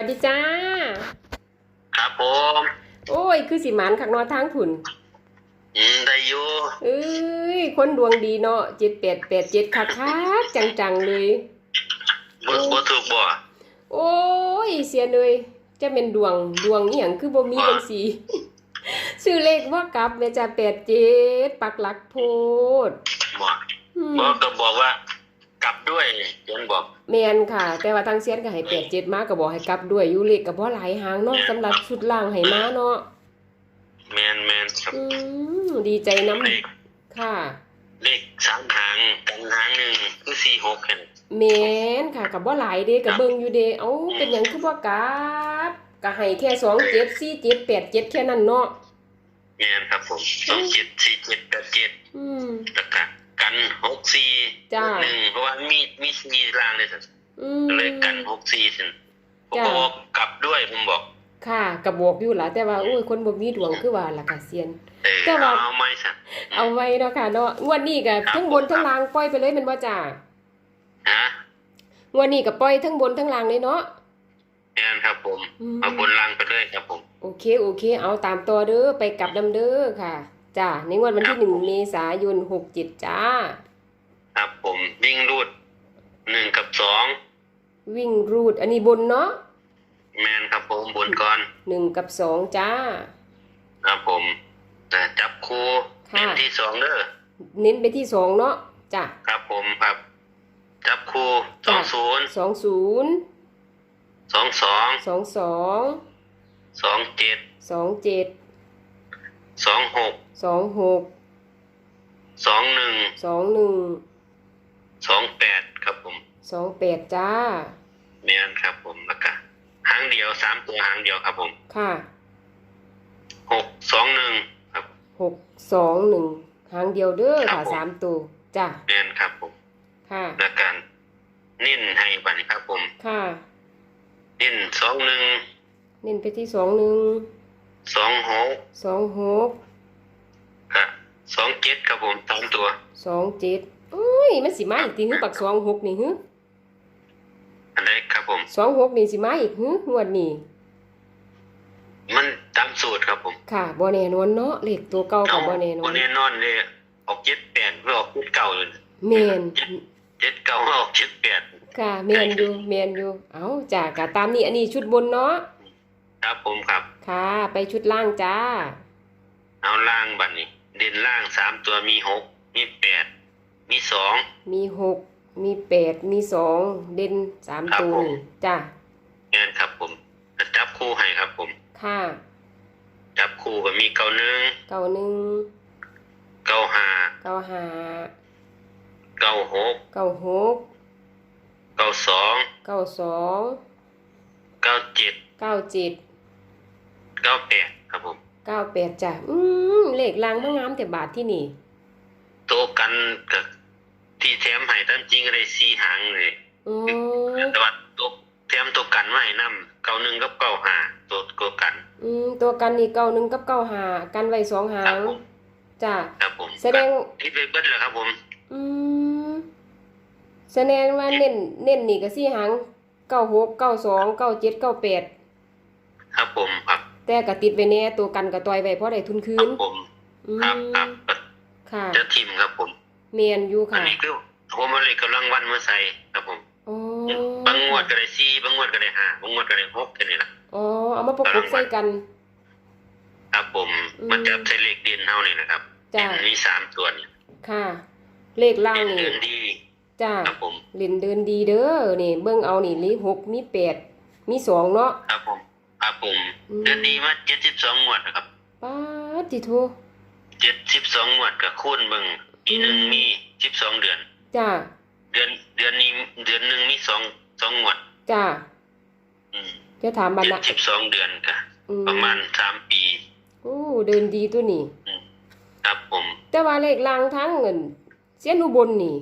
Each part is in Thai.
วัสดีจ้า ครับผม โอ้ย คือสิหมานขักเนอทางผุนอืมได้อยู่เอ้ย คนดวงดีเนาะเจ็ดแปดแปดเจ็ดคักคักจังจังๆเลยบ่บ่ถูกบ่โอ้ย เสียเลย จะเป็นดวงดวงนี่อย่างคือบ่มีจังสีชื่อเลขว่ากลับแม่จ้าแปดเจ็ดปักหลักโพดบ่อืมบ่ก็บอกว่า กลับด้วยเขียนบอกแมนค่ะ แต่ว่าทางเซียนก็ให้แปดเจ็ดมาก็บอกให้กลับด้วยอยู่เลขก็บ่หลายหางเนาะสำหรับชุดล่างให้มาเนาะแมนแมนครับอืมดีใจน้เลขำค่ะ เลขสามหางกันหางหนึ่งคือสี่หกแค่นั้นแมนค่ะกับบ่หลายเด้กับเบิ่งอยู่เด้เอ้าเป็นหยังคือบ่กลับก็ให้แค่สองเจ็ดสี่เจ็ดแปดเจ็ดแค่นั้นเนาะแมนครับผมสองเจ็ดสี่เจ็ดแปดเจ็ดอืม แล้วก็ กันหกสี่จ้าหนึ่งเพราะว่ามีมีสี่รางเลยสิอืมก็เลยกันหกสี่สิผมจ้าก็บอกกลับด้วยผมบอก ค่ะกับอกอยู่ล่ะแต่ว่าโอ้ยคนบ่มีดวงคือว่าล่ะค่ะเซียนเออแต่ว่าเอาไม่สักเอาไว้เนาะค่ะเนาะงวดนี้ก็ครับทั้งบนทั้งล่างปล่อยไปเลยแม่นบ่จ้าฮะงวดนี้ก็ปล่อยทั้งบนทั้งล่างเลยเนาะแมนครับผมอืมเอาบนรางไปเลยครับผม โอเคโอเค เอาตามตัวเด้อไปกลับนํเด้อค่ะ จ้าในงวดวันที่หนึ่งเมษายน67จ้า ครับผมวิ่งรูดหนึ่งกับสองวิ่งรูด อันนี้บนเนาะแมนครับผมบนก่อนหนึ่งกับสองจ้า ครับผมแต่จับคู่ค่ะเป็นที่สองเด้อเน้นไปที่สองเนาะจ้ะครับผมครับ จับคู่สจ้ะองศูนย์สองศูนย์สองสองสองสองสองเจ็ดสองเจ็ด สองหกสองหกสองหนึ่งสองหนึ่งสองแปดครับผมสองแปดจ้าแมนครับผมแล้วก็หางเดียวสามตัวหางเดียวครับผมค่ะหกสองหนึ่งครับหกสองหนึ่งหางเดียวเด้อครัค่ะบผมสามตัวจ้ะแมนครับผมค่ะแล้วกันนิ่นให้บัดนครับผม ค่ะ นิ่นสองหนึ่งเน้นไปที่สองหนึ่ง สองหกสองหกครับสองเจ็ดครับผมสามตัวสองเจ็ดเอ้ยมันสิมาอีกทีฮึปักสองหกนี่ฮึอันไหนครับผมสองหกนี่สิมาอีกฮึงวดนี้มันตามสูตรครับผมค่ะบ่แน่นอนเนาะเลขตัวเก่ากับบ่แน่นอบ่นแน่นอนเลยออกเจ็ดแปดเพื่อออกเจ็ดเก่าเลยแมนเจ็ดเก่าออกเจ็ดแปดค่ะแมนอยู่แมนอยู่ เอาจ้ะกะตามนี้อันนี้ชุดบนเนาะครับผมครับ ค่ะ ไปชุดล่างจ้า เอาล่างบัดนี้ เด่นล่างสามตัวมีหกมีแปดมีสองมีหกมีแปดมีสองเด่นสามครับตัวผมนี่จ้ะงานครับผมจะจับคู่ให้ครับผม ค่ะจับคู่ก็มีเก้าหนึ่งเก้าหนึ่งเก้าห้าเก้าห้าเก้าหกเก้าหกเก้าสองเก้าสองเก้าเจ็ดเก้าเจ็ด เก้าแปดครับผมเก้าแปดจ้ะอืมเลขล่างมางามแต่บาทที่นี่ โตะกันกับที่แถมให้ตามจริงก็ได้สี่หางเลยอืมแต่ว่าตัวแถมตัวกันมาให้นำเก้าหนึ่งกับเก้าห้าตัวตัวกันอืมตัวกันนี่เก้าหนึ่งกับเก้าห้ากันไว้สองหาครับงผมจ้ะ ครับผมแสดง คิดไปเบิดแล้วครับผมอืมแสดงว่าเน้นเน้นนี่ก็สี่หางเก้าหกเก้าสองเก้าเจ็ดเก้าแปดครับผมครับ แต่ก็ติดไว้แน่ตัวกันก็ต่อยไว้เพราะได้ทุนคืครันบผมอืครับมครับค่ะจะทิมครับผมเมนอยู่อันค่ะนี้คือผมมาเลยกำลังวันมาใส่ครับผม อ๋อบางงวดก็ได้สี่บางงวดก็ได้ห้าบางงวดก็ได้หกแค่นี้แหละอ๋อเอามาประกบใส่กัน ครับผมอืม มันจะใช้เลขเด่นเท่านี้นะครับจ้ะเด่นมีสามตัวเนี่ยค่ะ เลขล่างเด่นนี่เดินดีจ้า ครับผม เล่นเดินดีเด้อนี่เบิ่งเอานี่มีหกมีแปดมีสองเนาะครับผม ครับผมอืม เดือนดีมาเจ็ดสิบสองงวดนะครับป้าดติโทเจ็ดสิบสองงวดกับคูณเบิ่งปีหนึ่งมีสิบสองเดือน จ้าเดือนเดือนนี้เดือนหนึ่งมีสองสองงวดจ้าอืมจะถามบันเจ็ดนะสิบสองเดือนก็อืมประมาณสามปี โอ้เดินดีตัวนี้ ครับผม แต่ว่าเลขล่างทั้งเงินเสียนอุบลนี่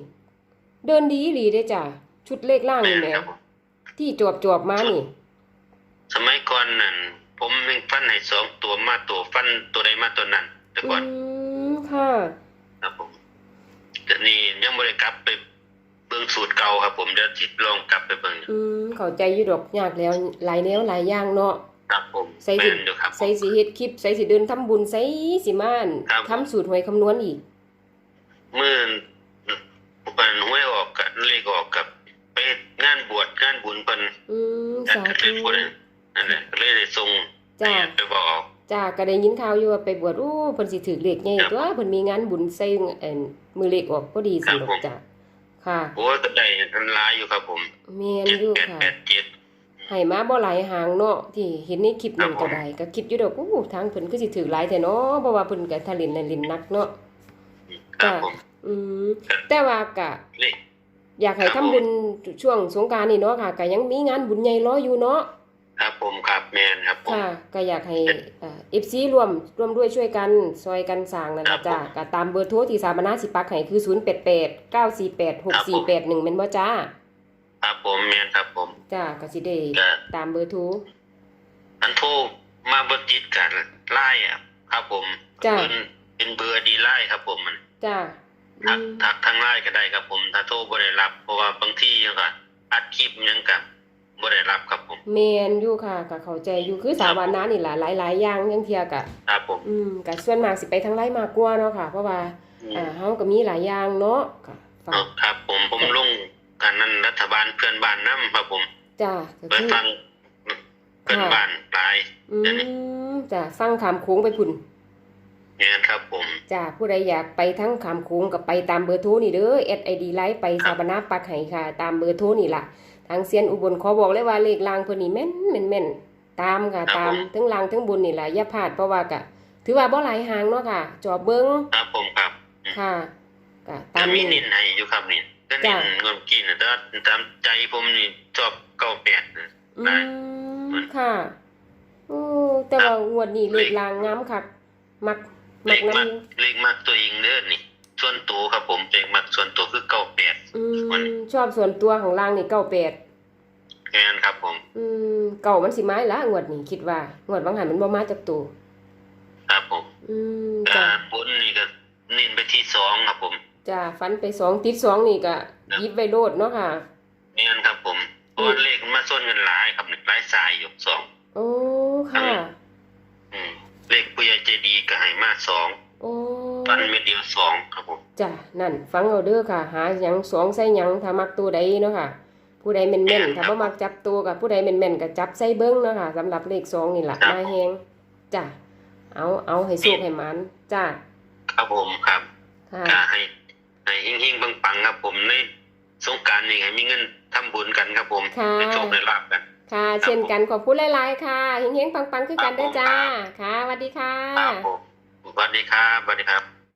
เดินดีอีหลีเด้จ้าชุดเลขล่างแม่นี่นแหละครับผมที่จวบจวบๆมานี่ สมัยก่อนนั่นผมยังฟันให้สองตัวมาตัวฟันตัวใดมาตัวนั้น แต่อืก่อนมค่ะครับผมแต่นี่ยังบริกลับไปเบิ่งสูตรเก่าครับ ผมเดี๋ยวจิตลองกลับไปเบิ่งอืมเข้าใจอยู่ดอกยากแล้วหลายแนวหลายอย่างเนาะครับผมใส่สิแม่นอยู่ครับผมใส่สิเฮ็ดคลิปใส่สิเดินทำบุญใส่สิมาอั่นครับ ทำสูตรหวยคำนวณอีกมื่อปันห้วยออกกับเลขออกกับไปงานบวชงานบุญเพิ่นอืมจัดสากันเลธุยพูด นั่นแหละก็เลยได้ส่งจ้าไปบอกจ้าก็ได้ยินข่าวอยู่ว่าไปบวชโอ้เพิ่นสิถือเลขใหญ่ตัวเพิ่นมีงานบุญใส่เอิ่นมือเลขออกพอดีสิดอกจ้าค่ะโอ้ยก็ได้ทันหลายอยู่ครับผมแม่นเจ็ดอยู่แปดค่ะแปดเจ็ดให้มาบ่หลายหางเนาะที่เห็นในคลิปนั้นครับผมก็ได้ก็คิดอยู่ดอกโอ้ทางเพิ่นคือสิถือหลายแต่เนาะเพราะว่าเพิ่นก็ทะเลินน่ะลินนักเนาะครับจ้ะผมอืมแต่ว่าก็เลขอยากให้ครัทำบผมบุญช่วงสงกรานต์นี่เนาะค่ะก็ยังมีงานบุญใหญ่รออยู่เนาะ ครับผมครับแมนครับผม ค่ะก็อยากให้เอ่อ FC ร่วมร่วมด้วยช่วยกันซอยกันสร้างนั่นครัล่ะบจ้าผมก็ตามเบอร์โทรที่สามารถสิปักให้คือ 088 948 6481แม่นบ่จ้าครับผมแมนครับผมจ้าก็สิได้ก็ตามเบอร์โทร อันโทรมาเบอร์จิตกันไล่อะครับผมจ้ะ เพิ่นเป็นเบอร์ดีไล่ครับผมมันจ้าอืทักมทักทางไล่ก็ได้ครับผม ถ้าโทรบ่ได้รับ เพราะว่าบางทียังก็อัดคลิปยังกับ บ่ได้รับครับผมแมนอยู่ค่ะก็เข้าใจอยู่คือสาวานานี่ล่ะหลายๆอย่างยังเทียกะครับผมอืมก็ส่วนมากสิไปทางไลน์มากกว่าเนาะค่ะ เพราะว่าอืมอ่าเฮาก็มีหลายอย่างเนาะก็ฝาเอากครับ ผมผมลงกันนั้นรัฐบาลเพื่อนบ้านนำครับผมจ้าก็เปิดคือฟังเพื่อนบ้านหลายอืมจ้าฟังคำโค้งไปพุ่นงานครับผมจ้าผู้ใดอยากไปทั้งคำโค้งก็ไปตามเบอร์โทรนี่เด้อ SID ไลน์ไปสาบนาปักให้ค่ะ ตามเบอร์โทรนี่ล่ะ ทางเซียนอุบลขอบอกเลยว่าเลขลางเพิ่นนี่แม่นแม่นแม่นตามค่ะตามทั้งลางทั้งบนนี่ล่ะอย่าพลาดเพราะว่าก็ถือว่าบ่หลายหางเนาะค่ะ จอบเบิ่งครับผมครับค่ะก็แต่ตามมีนี้นินให้อยู่ครับนี่ก็นิจ้ะนเงินกินนะแต่ว่าตามใจผมนี่ชอบเก้าแปดนะอืได้มค่ะโอ้แต่ว่างวดนี้เลขลางงามคักมักเลมักขมันำกเลขมักตัวเองเด้อนี่ ส่วนตัวครับผมเลขมักส่วนตัวคือเก้าแปด อืมันมชอบส่วนตัวของลางนี่เก้าแปดงานครับผมอืมเก่ามันสิไม้ละงวดนี้คิดว่างวดบางหันมันบ่มาจากตัว ครับผมอืมอ่าจ้ะบนนี่ก็เน้นไปที่สองครับผมจ้ะฟันไปสองติดสองนี่ก็หยิบไว้โลดเนาะค่ะ งานครับผมเพราะว่าเลขมันมาส้นกันหลายครับนี่หลายสายอยู่สอง โอ้ค่ะ อืมเลขผู้ใหญ่ใจดีก็ให้มาสอง โอ้ปันเม็ดเดียวสองครับผมจ้ะนั่น ฟังเอาเด้อค่ะ หาหยังสองใส่หยังถ้ามักตัวใดเนาะค่ะ ผู้ใดแม่นๆถ้าบ่มักจับตัวกับผู้ใดแม่นๆก็จับใส่เบิ่งเนาะค่ะสำหรับเลขสองนี่ล่ะนายแฮงจ้ะเอาเอาให้สุกให้มันจ้ะครับผมครับค่ะก็ให้ให้เฮงๆปังๆครับผมในสงกรารนี่ให้มีเงินทำบุญกันครับผมค่ะให้โชคได้ลาบกันค่ะ เช่นกันขอบคุณหลายๆค่ะเฮงๆปังๆคือกันเด้อจ้า ค่ะสวัสดีค่ะครับผมสวัสดีครับสวัสดีครับ